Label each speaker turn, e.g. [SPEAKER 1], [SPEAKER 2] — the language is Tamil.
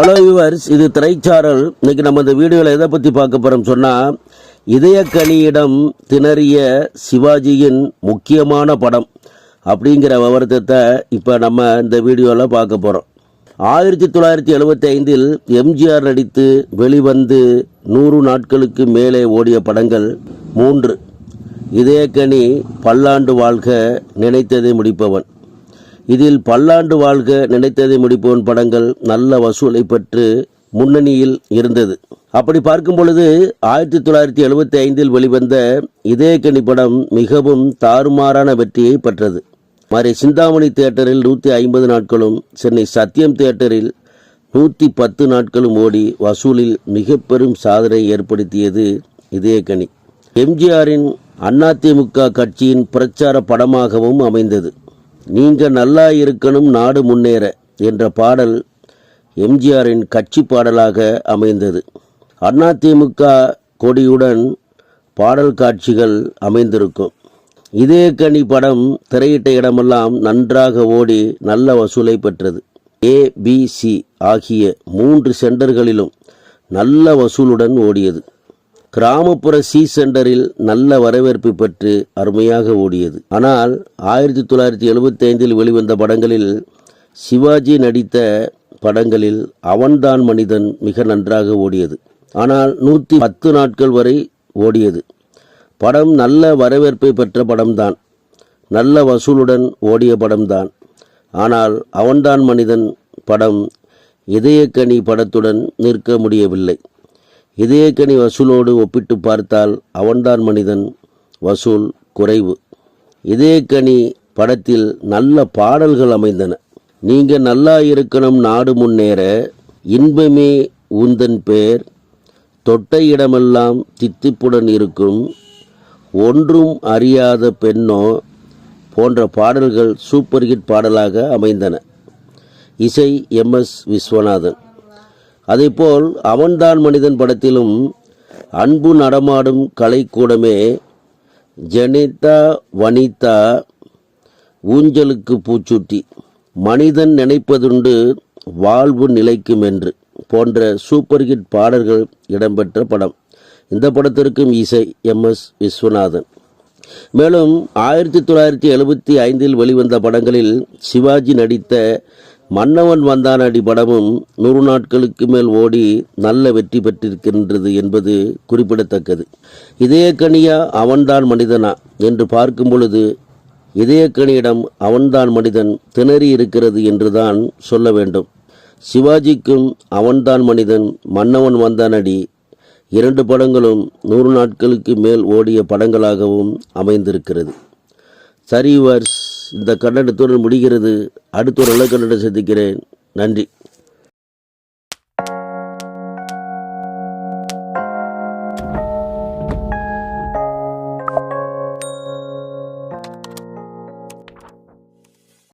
[SPEAKER 1] ஹலோ யூவர்ஸ் இது திரைச்சாரல். இன்னைக்கு நம்ம இந்த வீடியோவில் எதை பற்றி பார்க்க போகிறோம் சொன்னால் இதயக்கனியிடம் திணறிய சிவாஜியின் முக்கியமான படம் அப்படிங்கிற விவரத்தை இப்போ நம்ம இந்த வீடியோவில் பார்க்க போகிறோம் ஆயிரத்தி தொள்ளாயிரத்தி எழுபத்தி ஐந்தில் எம்ஜிஆர் நடித்து வெளிவந்து நூறு நாட்களுக்கு மேலே ஓடிய படங்கள் மூன்று. இதயக்கனி பல்லாண்டு வாழ்க நினைத்ததை முடிப்பவன். இதில் பல்லாண்டு வாழ்க நினைத்ததை முடிப்போன் படங்கள் நல்ல வசூலை பெற்று முன்னணியில் இருந்தது. அப்படி பார்க்கும் பொழுது ஆயிரத்தி தொள்ளாயிரத்தி எழுபத்தி ஐந்தில் வெளிவந்த இதயக்கனி படம் மிகவும் தாறுமாறான வெற்றியை பெற்றது. மாதிரி சிந்தாமணி தியேட்டரில் நூற்றி ஐம்பது நாட்களும் சென்னை சத்யம் தியேட்டரில் நூற்றி பத்து நாட்களும் ஓடி வசூலில் மிக பெரும் சாதனை ஏற்படுத்தியது இதயக்கணி எம்ஜிஆரின் அதிமுக கட்சியின் பிரச்சார படமாகவும் அமைந்தது. நீங்கள் நல்லா இருக்கணும் நாடு முன்னேற என்ற பாடல் எம்ஜிஆரின் கட்சி பாடலாக அமைந்தது. அதிமுக கொடியுடன் பாடல் காட்சிகள் அமைந்திருக்கும். இதே கனி படம் திரையிட்ட இடமெல்லாம் நன்றாக ஓடி நல்ல வசூலை பெற்றது. ஏபிசி ஆகிய மூன்று சென்டர்களிலும் நல்ல வசூலுடன் ஓடியது. கிராமப்புற சி சென்டரில் நல்ல வரவேற்பு பெற்று அருமையாக ஓடியது. ஆனால் ஆயிரத்தி தொள்ளாயிரத்தி எழுபத்தி ஐந்தில் வெளிவந்த படங்களில் சிவாஜி நடித்த படங்களில் அவன்தான் மனிதன் மிக நன்றாக ஓடியது. ஆனால் நூற்றி பத்து நாட்கள் வரை ஓடியது. படம் நல்ல வரவேற்பை பெற்ற படம்தான். நல்ல வசூலுடன் ஓடிய படம்தான். ஆனால் அவன்தான் மனிதன் படம் இதயக்கனி படத்துடன் நிற்க முடியவில்லை. இதயக்கனி வசூலோடு ஒப்பிட்டு பார்த்தால் அவன்தான் மனிதன் வசூல் குறைவு. இதயக்கனி படத்தில் நல்ல பாடல்கள் அமைந்தன. நீங்கள் நல்லா இருக்கணும் நாடு முன்னேற இன்பமே உந்தன் பேர். தொட்ட இடமெல்லாம் தித்திப்புடன் இருக்கும் ஒன்றும் அறியாத பெண்ணோ போன்ற பாடல்கள் சூப்பர் ஹிட் பாடலாக அமைந்தன. இசை எம் எஸ் விஸ்வநாதன். அதேபோல் அவன்தான் மனிதன் படத்திலும் அன்பு நடமாடும் கலைக்கூடமே ஜெனிதா வனிதா ஊஞ்சலுக்கு பூச்சூட்டி மனிதன் நினைப்பதுண்டு வாழ்வு நிலைக்கும் என்று போன்ற சூப்பர் ஹிட் பாடல்கள் இடம்பெற்ற படம். இந்த படத்திற்கும் இசை எம். எஸ். விஸ்வநாதன். மேலும் ஆயிரத்தி தொள்ளாயிரத்தி எழுபத்தி ஐந்தில் வெளிவந்த படங்களில் சிவாஜி நடித்த மன்னவன் வந்தானடி படமும் நூறு நாட்களுக்கு மேல் ஓடி நல்ல வெற்றி பெற்றிருக்கின்றது என்பது குறிப்பிடத்தக்கது. இதயக்கனியா அவன்தான் மனிதனா என்று பார்க்கும் பொழுது இதயக்கனியிடம் அவன்தான் மனிதன் திணறி இருக்கிறது என்றுதான் சொல்ல வேண்டும். சிவாஜிக்கும் அவன்தான் மனிதன் மன்னவன் வந்தானடி இரண்டு படங்களும் நூறு நாட்களுக்கு மேல் ஓடிய படங்களாகவும் அமைந்திருக்கிறது. சரிவர்ஸ் இந்த கன்னடத்துடன் முடிகிறது. அடுத்த ஒரு நல்ல கன்னடம் சந்திக்கிறேன். நன்றி.